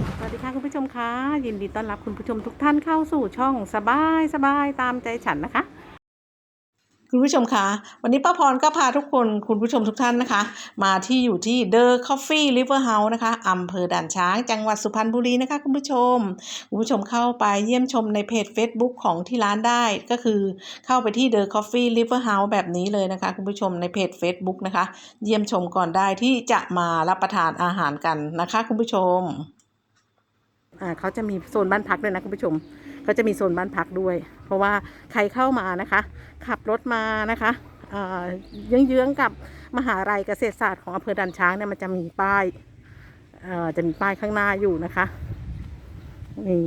สวัสดีค่ะคุณผู้ชมคะยินดีต้อนรับคุณผู้ชมทุกท่านเข้าสู่ช่องสบายสบายตามใจฉันนะคะ คุณผู้ชมคะวันนี้ป้าพรก็พาทุกคนคุณผู้ชมทุกท่านนะคะ มาที่อยู่ที่ The Coffee River House นะคะอำเภอด่านช้างจังหวัดสุพรรณบุรีนะคะ คุณผู้ชม คุณผู้ชมเข้าไปเยี่ยมชมในเพจ Facebook ของที่ร้านได้ก็คือเข้าไปที่ The Coffee River House แบบนี้เลยนะคะ คุณผู้ชมในเพจ Facebook นะคะ เยี่ยมชมก่อนได้ที่จะมารับประทานอาหารกันนะคะ คุณผู้ชม เขาจะมีโซนบ้านพักด้วยนะคุณผู้ชมเขาจะมีโซนบ้านพักด้วย เพราะว่าใครเข้ามานะคะ ขับรถมานะคะเยื้องๆกับมหาลัยเกษตรศาสตร์ของอำเภอดันช้างเนี่ยมันจะมีป้ายจะมีป้ายข้างหน้าอยู่นะคะนี่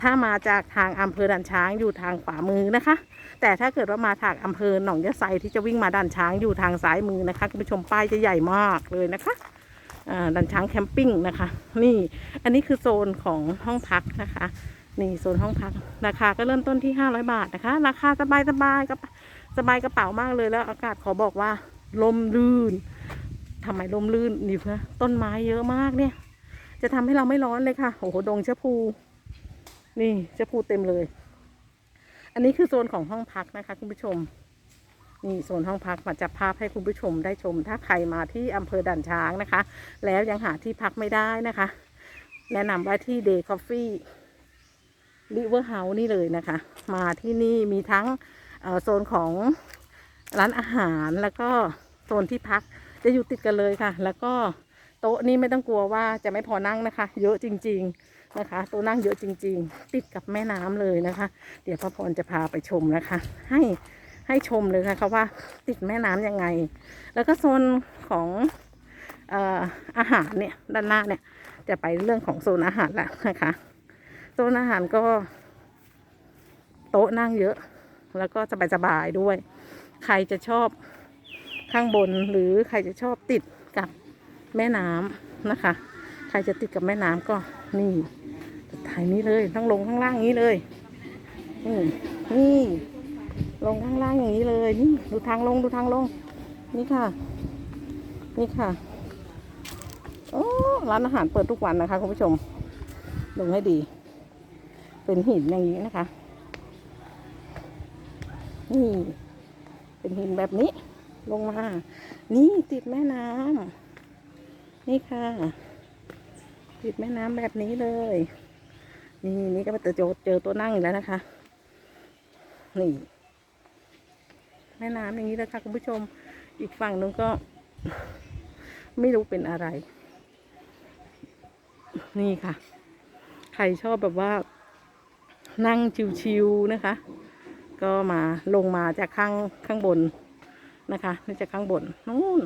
ถ้ามาจากทางอำเภอดันช้างอยู่ทางขวามือนะคะ แต่ถ้าเกิดว่ามาทางอำเภอหนองยะไซที่จะวิ่งมาดันช้างอยู่ทางซ้ายมือนะคะคุณผู้ชมป้ายจะใหญ่มากเลยนะคะ ดันช้างแคมปิ้งนะคะ นี่อันนี้คือโซนของห้องพักนะคะ นี่โซนห้องพัก ราคาก็เริ่มต้นที่ 500 บาทนะคะ ราคาสบายสบายกับสบายกระเป๋ามากเลยแล้วอากาศขอบอกว่าลมลื่นทำไมลมลื่นนี่นะต้นไม้เยอะมากเนี่ย จะทำให้เราไม่ร้อนเลยค่ะโอ้โหดงเชะพู นี่เชะพูเต็มเลย อันนี้คือโซนของห้องพักนะคะคุณผู้ชม นี่โซนห้องพักมาจับภาพให้คุณผู้ชมได้ชม ถ้าใครมาที่อำเภอด่านช้างนะคะ แล้วยังหาที่พักไม่ได้นะคะ แนะนำว่าที่ Day Coffee River House นี่เลยนะคะ มาที่นี่มีทั้งโซนของร้านอาหารแล้วก็โซนที่พักจะอยู่ติดกันเลยค่ะ แล้วก็โต๊ะนี่ไม่ต้องกลัวว่าจะไม่พอนั่งนะคะ เยอะจริง ๆนะคะ โต๊ะนั่งเยอะจริง ๆ ติดกับแม่น้ำเลยนะคะ เดี๋ยวพระพรจะพาไปชมนะคะ ให้ ให้ชมเลยนะคะว่าติดแม่น้ำยังไง แล้วก็โซนของเอ่ออาหารเนี่ยด้านหน้าเนี่ย จะไปเรื่องของโซนอาหารละนะคะโซนอาหารก็โต๊ะนั่งเยอะ แล้วก็สบายๆด้วย ใครจะชอบข้างบนหรือใครจะชอบติดกับแม่น้ำนะคะ ใครจะติดกับแม่น้ำก็นี่ถ่ายนี้เลยทั้งลงข้างล่างนี้เลย นี่นี่ ลงข้างล่างอย่างนี้เลยนี่ดูทางลงดูทางลง นี่ค่ะ นี่ค่ะโอ้ร้านอาหารเปิดทุกวันนะคะคุณผู้ชมดูให้ดี เป็นหินอย่างนี้นะคะ นี่ เป็นหินแบบนี้ ลงมา นี่ติดแม่น้ำนี่ค่ะ ติดแม่น้ำแบบนี้เลย นี่นี่ก็ไปเจอเจอตัวนั่งอีกแล้วนะคะ นี่ แม่น้ำอย่างนี้เลยค่ะคุณผู้ชมอีกฝั่งนึงก็ ไม่รู้เป็นอะไร นี่ค่ะ ใครชอบแบบว่า นั่งชิวๆนะคะ ก็มาลงมาจากข้างข้างบนนะคะนี่จากข้างบนนู่น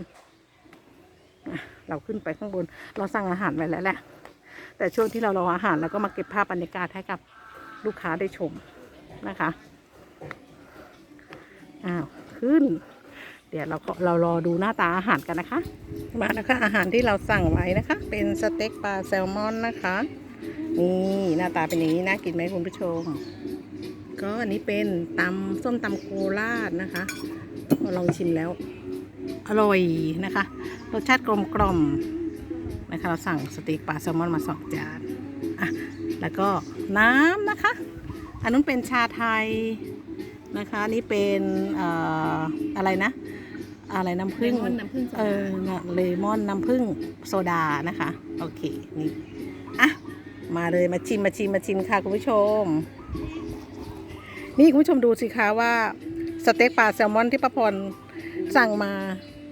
เราขึ้นไปข้างบน เราสั่งอาหารไว้แล้วแหละ แต่ช่วงที่เรารออาหารเราก็มาเก็บภาพบรรยากาศให้กับลูกค้าได้ชมนะคะ อ้าว ขึ้น เดี๋ยวเราก็เรารอดูหน้าตาอาหารกันนะคะ มานะคะอาหารที่เราสั่งไว้นะคะ เป็นสเต็กปลาแซลมอนนะคะนี่หน้าตาเป็นอย่างนี้น่ากินไหมคุณผู้ชม ก็อันนี้เป็นตำส้มตำโคราชนะคะลองชิมแล้ว อร่อยนะคะ รสชาติกลมกล่อมนะคะเราสั่งสเต็กปลาแซลมอนมาสองจานอะแล้วก็น้ำนะคะ อันนู้นเป็นชาไทย นะคะอันนี่เป็นเอ่ออะไรนะ อะไรน้ำผึ้งเลมอนน้ำผึ้งโซดาเออน่ะเลมอนน้ำผึ้งโซดานะคะ โอเค นี่ อะ มาเลยมาชิมมาชิมมาชิมค่ะคุณผู้ชม นี่คุณผู้ชมดูสิคะว่าสเต็กปลาแซลมอนที่ป้าพรสั่งมา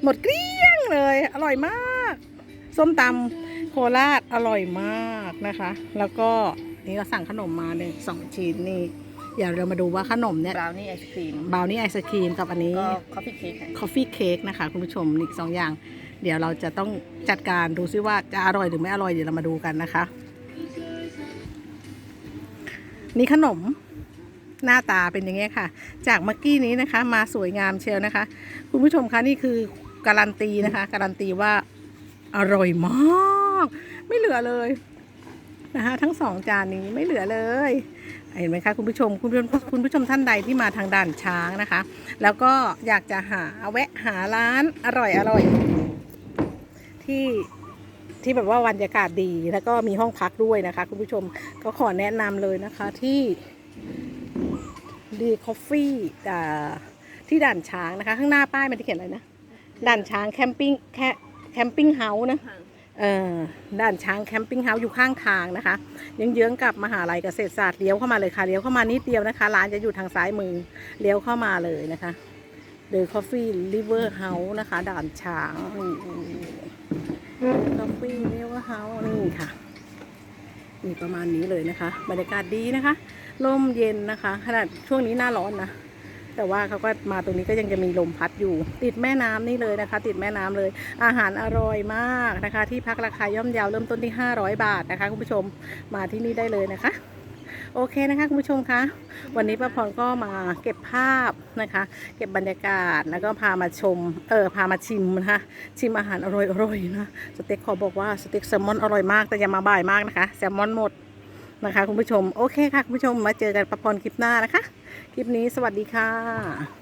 หมดเกลี้ยงเลย อร่อยมาก ส้มตำโคราชอร่อยมากนะคะ แล้วก็นี่เราสั่งขนมมาเนี่ยสองชิ้นนี่ เดี๋ยวเรามาดูว่าขนมเนี่ยบราวนี่ไอศครีมบราวนี่ไอศครีมกับอันนี้ก็คอฟฟี่เค้กคอฟฟี่เค้กนะคะคุณผู้ชมอีกสองอย่าง เดี๋ยวเราจะต้องจัดการดูซิว่าจะอร่อยหรือไม่อร่อยเดี๋ยวเรามาดูกันนะคะ นี่ขนมหน้าตาเป็นอย่างเงี้ยค่ะ จากเมื่อกี้นี้นะคะ มาสวยงามเชียวนะคะ คุณผู้ชมคะนี่คือการันตีนะคะ การันตีว่าอร่อยมาก ไม่เหลือเลยนะคะทั้งสองจานนี้ไม่เหลือเลย เห็นไหมคะคุณผู้ชมคุณผู้ชมคุณผู้ชมท่านใดที่มาทางด่านช้างนะคะ แล้วก็อยากจะหาแวะหาร้านอร่อยอร่อยที่ที่แบบว่าบรรยากาศดีแล้วก็มีห้องพักด้วยนะคะ คุณผู้ชมก็ขอแนะนำเลยนะคะที่ดีคอฟฟี่ที่ด่านช้างนะคะ ข้างหน้าป้ายมันที่เขียนอะไรนะ ด่านช้างแคมปิ้งแคแคมปิ้งเฮาส์นะ ด่านช้างแคมปิ้งเฮาส์อยู่ข้างทางนะคะเยื้องๆกับมหาลัยเกษตรศาสตร์เลี้ยวเข้ามาเลยค่ะเลี้ยวเข้ามานิดเดียวนะคะ ร้านจะอยู่ทางซ้ายมือเลี้ยวเข้ามาเลยนะคะเดอะคอฟฟี่ริเวอร์เฮาส์นะคะด่านช้างคอฟฟี่ริเวอร์เฮาส์นี่ค่ะนี่ประมาณนี้เลยนะคะ บรรยากาศดีนะคะลมเย็นนะคะ ขนาดช่วงนี้หน้าร้อนนะ แต่ว่าเขาก็มาตรงนี้ก็ยังจะมีลมพัดอยู่ ติดแม่น้ำนี่เลยนะคะ ติดแม่น้ำเลย อาหารอร่อยมากนะคะ ที่พักราคาย่อมเยาวเริ่มต้นที่ 500 บาทนะคะคุณผู้ชมมาที่นี่ได้เลยนะคะโอเคนะคะคุณผู้ชมคะวันนี้ป้าพรก็มาเก็บภาพนะคะ เก็บบรรยากาศแล้วก็พามาชมเออพามาชิมนะคะชิมอาหารอร่อยๆนะสเต็กขอบอกว่าสเต็กแซลมอนอร่อยมากแต่อย่ามาบ่ายมากนะคะแซลมอนหมดนะคะคุณผู้ชมโอเคค่ะคุณผู้ชมมาเจอกันป้าพรคลิปหน้านะคะ คลิปนี้สวัสดีค่ะ